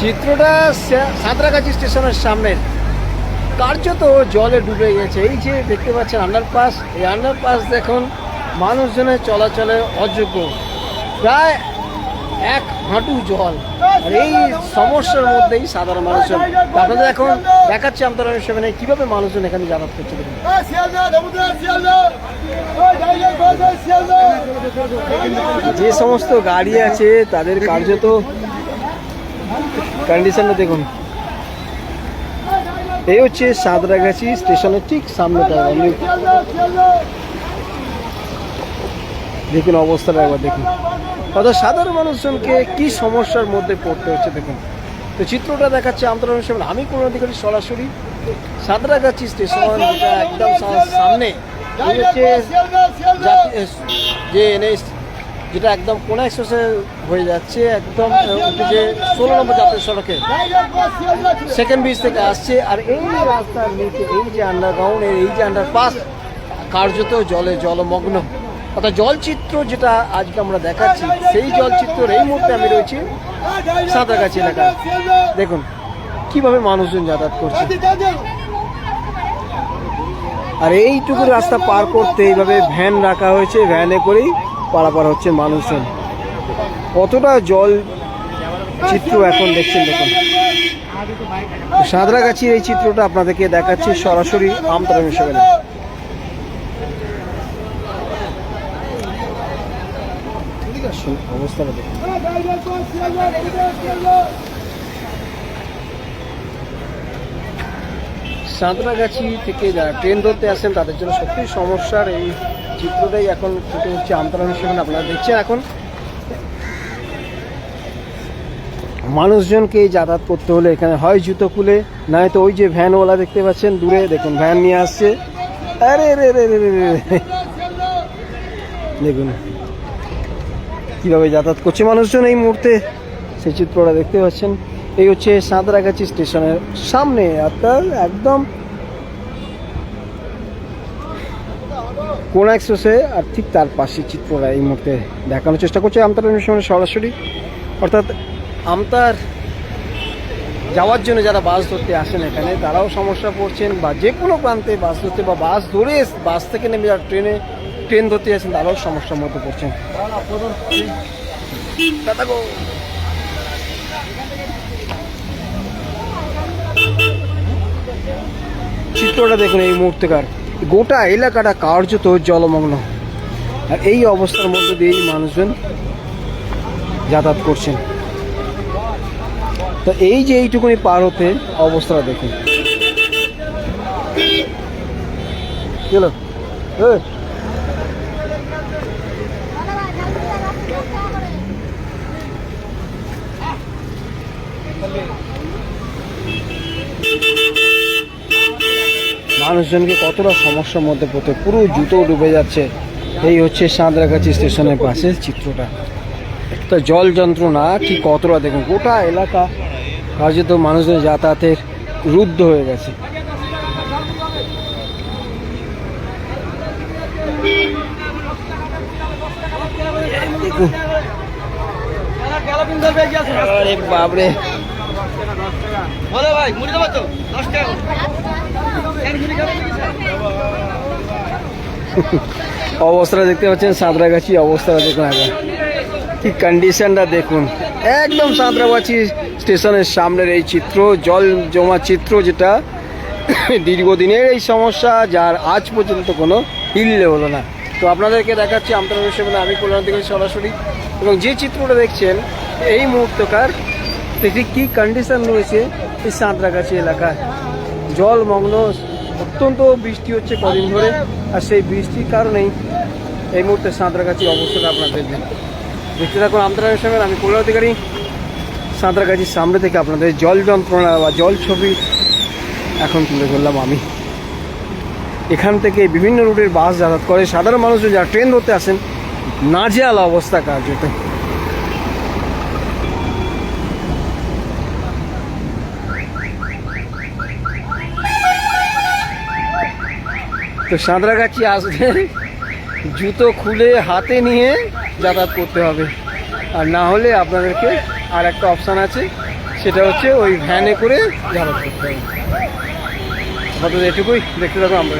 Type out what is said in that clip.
চিত্রটা সাঁতরাগাছি স্টেশনের সামনের। কার্যত জলে ডুবে গেছে। এই যে দেখতে পাচ্ছেন আন্ডারপাস এই আন্ডারপাস দেখুন, মানুষজনের চলাচলে অযোগ্য। প্রায় এক হাঁটু জল। আর এই সমস্যার মধ্যেই সাধারণ মানুষজন আপনাদের এখন দেখাচ্ছি আন্তর্জাতিক হিসেবে কীভাবে মানুষজন এখানে যাতায়াত করছে দেখুন। যে সমস্ত গাড়ি আছে, তাদের কার্যত কন্ডিশনটা দেখুন। এই হচ্ছে সাঁতরাগাছি স্টেশনের ঠিক সামনেটা দেখুন অবস্থাটা একবার দেখুন। অর্থাৎ সাধারণ মানুষজনকে কি সমস্যার মধ্যে পড়তে হচ্ছে দেখুন। তো চিত্রটা দেখাচ্ছে হিসেবে। আমি কোনো অধিকারী সরাসরি সাঁতরাগাছি স্টেশন একদম সামনে যে এনএস যেটা একদম কোনা এক্সপ্রেসে হয়ে যাচ্ছে একদম যে ষোলো নম্বর জাতীয় সড়কে সেকেন্ড ব্রিজ থেকে আসছে আর এই রাস্তার নিচে এই যে আন্ডারগ্রাউন্ড এই যে আন্ডারপাস কার্যত জলে জলমগ্ন। অর্থাৎ জলচিত্র যেটা আজকে আমরা দেখাচ্ছি সেই জলচিত্রের এই মুহূর্তে আমি রয়েছি সাঁতরাগাছি এলাকায় দেখুন কীভাবে মানুষজন যাতায়াত করছে। আর এইটুকু রাস্তা পার করতে এইভাবে ভ্যান রাখা হয়েছে ভ্যানে করেই পারাপার হচ্ছে মানুষজন। কতটা জল চিত্র এখন দেখছেন দেখুন। সাঁতরাগাছির এই চিত্রটা আপনাদেরকে দেখাচ্ছি সরাসরি আমতলা হিসেবে অবস্থাটা দেখুন। সাঁতরাগাছি থেকে যারা ট্রেন ধরতে আসেন, তাদের জন্য সত্যি সমস্যার এই চিত্রটাই এখন ফুটে উঠছে আন্তর্জাতিক হিসেবে আপনারা দেখছেন এখন। মানুষজনকে যাতায়াত করতে হলে এখানে হয় জুতো খুলে, নয়তো ওই যে ভ্যানওয়ালা দেখতে পাচ্ছেন, দূরে দেখুন, ভ্যান নিয়ে আসছে। আরে রে রে রে রে। দেখুন কীভাবে যাতায়াত করছে মানুষজন এই মুহূর্তে। সেই চিত্রটা দেখতে পাচ্ছেন। এই হচ্ছে সাঁতরাগাছি স্টেশনের সামনে অর্থাৎ একদম কোন এক্সপ্রেসে আর ঠিক তার পাশে চিত্রটা এই মুহূর্তে দেখানোর চেষ্টা করছে আমতার অনুষ্ঠানে সরাসরি অর্থাৎ আমতার যাওয়ার জন্য যারা বাস ধরতে আসেন এখানে তারাও সমস্যা পড়ছেন বা যে কোনো প্রান্তে বাস ধরতে বা বাস ধরে বাস থেকে নেমে যারা ট্রেনে ট্রেন ধরতে আসেন তারাও সমস্যার মধ্যে পড়ছেন দাদা গো। চিত্রটা দেখুন এই মুহূর্তেকার গোটা এলাকাটা কার্যত জলমগ্ন। আর এই অবস্থার মধ্যে দিয়েই মানুষজন যাতায়াত করছেন। তো এই যে এইটুকুনি পার হতে অবস্থাটা দেখুন। হ্যাঁ? এই, মানুষজনকে কতটা সমস্যার মধ্যে পড়তে পুরো জুতো ডুবে যাচ্ছে। এই হচ্ছে সাঁতরাগাছি স্টেশনের পাশে চিত্রটা। তো জল যন্ত্রণা ঠিক কতটা? দেখুন, গোটা এলাকা কার্যত মানুষজন যাতায়াতের রুদ্ধ হয়ে গেছে। দেখুন। বাপরে। বলো ভাই, মুড়ি দেবো তো? দশ টাকা। অবস্থাটা দেখতে পাচ্ছেন সাঁতরাগাছি অবস্থাটা দেখুন একবার কি কন্ডিশনটা দেখুন। একদম সাঁতরাগাছি স্টেশনের সামনের এই চিত্র, জল জমা চিত্র যেটা, দীর্ঘদিনের এই সমস্যা যার আজ পর্যন্ত কোনো হিললে হলো না। তো আপনাদেরকে দেখাচ্ছি আমতলা হিসেবে আমি কল্যাণ থেকে সরাসরি। এবং যে চিত্রটা দেখছেন, এই মুহূর্তকার দেখি কী কন্ডিশন রয়েছে এই সাঁতরাগাছি এলাকায়। জলমগ্ন অত্যন্ত বৃষ্টি হচ্ছে কদিন ধরে, আর সেই বৃষ্টির কারণেই এই মুহূর্তে সাঁতরাগাছি অবস্থাটা আপনারা দেখবেন দেখতে থাকুন আমতলা হিসেবে আমি কল্যাণ অধিকারী, সাঁতরাগাছির সামনে থেকে আপনাদের জল যন্ত্রণা বা জল ছবি এখন তুলে ধরলাম আমি। এখান থেকে বিভিন্ন রুটের বাস যাতায়াত করে। সাধারণ মানুষজন যারা ট্রেন ধরতে আসেন, নাজেহাল অবস্থা কার্যত। তো সাঁতরাগাছি আসবেন জুতো খুলে হাতে নিয়ে যাতায়াত করতে হবে। আর না হলে আপনাদেরকে আর একটা অপশান আছে, সেটা হচ্ছে ওই ভ্যানে করে যাতায়াত করতে হবে। এটুকুই। দেখতে থাকো আমরা